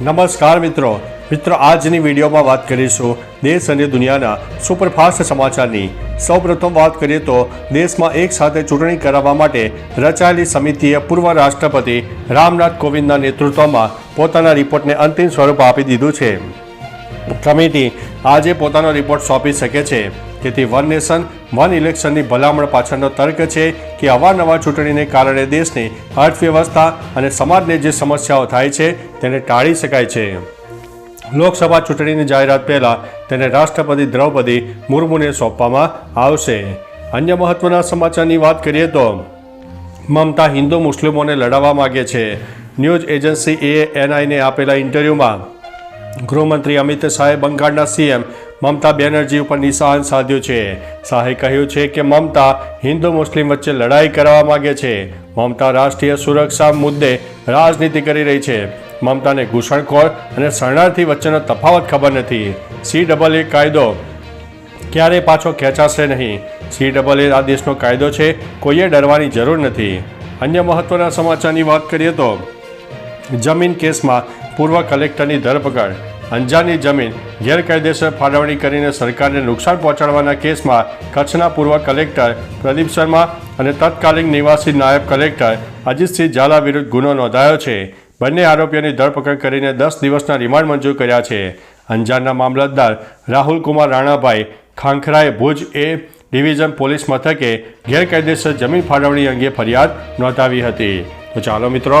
નમસ્કાર મિત્રો. મિત્રો, આજની વિડીયોમાં વાત કરીશું દેશ અને દુનિયાના સુપરફાસ્ટ સમાચારની. સૌપ્રથમ વાત કરીએ તો દેશમાં એક સાથે ચૂંટણી કરાવવા માટે રચાયેલી સમિતિએ પૂર્વ રાષ્ટ્રપતિ રામનાથ કોવિંદના નેતૃત્વમાં પોતાના રિપોર્ટને અંતિમ સ્વરૂપ આપી દીધું છે. કમિટી આજે પોતાનો રિપોર્ટ સોંપી શકે છે. તેથી વન નેશન, વન ઇલેક્શનની ભલામણ પાછળનો તર્ક છે કે અવારનવાર ચૂંટણીને કારણે દેશની અર્થવ્યવસ્થા અને સમાજને જે સમસ્યાઓ થાય છે તેને ટાળી શકાય છે. લોકસભા ચૂંટણીની જાહેરાત પહેલાં તેને રાષ્ટ્રપતિ દ્રૌપદી મુર્મુને સોંપવામાં આવશે. અન્ય મહત્વના સમાચારની વાત કરીએ તો, મમતા હિન્દુ મુસ્લિમોને લડાવવા માગે છે. ન્યૂઝ એજન્સી એ એનઆઈને આપેલા ઇન્ટરવ્યૂમાં ગૃહમંત્રી અમિત શાહે બંગાળના સીએમ મમતા બેનર્જી ઉપર નિશાન સાધ્યું છે. શાહે કહ્યું છે કે મમતા હિન્દુ મુસ્લિમ વચ્ચે લડાઈ કરવા માગે છે. મમતા રાષ્ટ્રીય સુરક્ષા મુદ્દે રાજનીતિ કરી રહી છે. મમતાને ઘૂસણખોર અને શરણાર્થી વચ્ચેનો તફાવત ખબર નથી. સી ડબલ એ કાયદો ક્યારે પાછો ખેંચાશે નહીં. સી ડબલ એ આ દેશનો કાયદો છે, કોઈએ ડરવાની જરૂર નથી. અન્ય મહત્વના સમાચારની વાત કરીએ તો જમીન કેસમાં પૂર્વ કલેક્ટરની ધરપકડ, અંજારની જમીન, ગેરકાયદેસર ફાળવણી કરીને સરકારને નુકસાન પહોંચાડવાના કેસમાં કચ્છના પૂર્વ કલેક્ટર પ્રદીપ શર્મા અને તત્કાલીન નિવાસી નાયબ કલેક્ટર અજીતસિંહ ઝાલા વિરુદ્ધ ગુનો નોંધાયો છે. બંને આરોપીઓની ધરપકડ કરીને દસ દિવસના રિમાન્ડ મંજૂર કર્યા છે. અંજારના મામલતદાર રાહુલ કુમાર રાણાભાઈ ખાંખરાએ ભુજ એ ડિવિઝન પોલીસ મથકે ગેરકાયદેસર જમીન ફાળવણી અંગે ફરિયાદ નોંધાવી હતી. તો ચાલો મિત્રો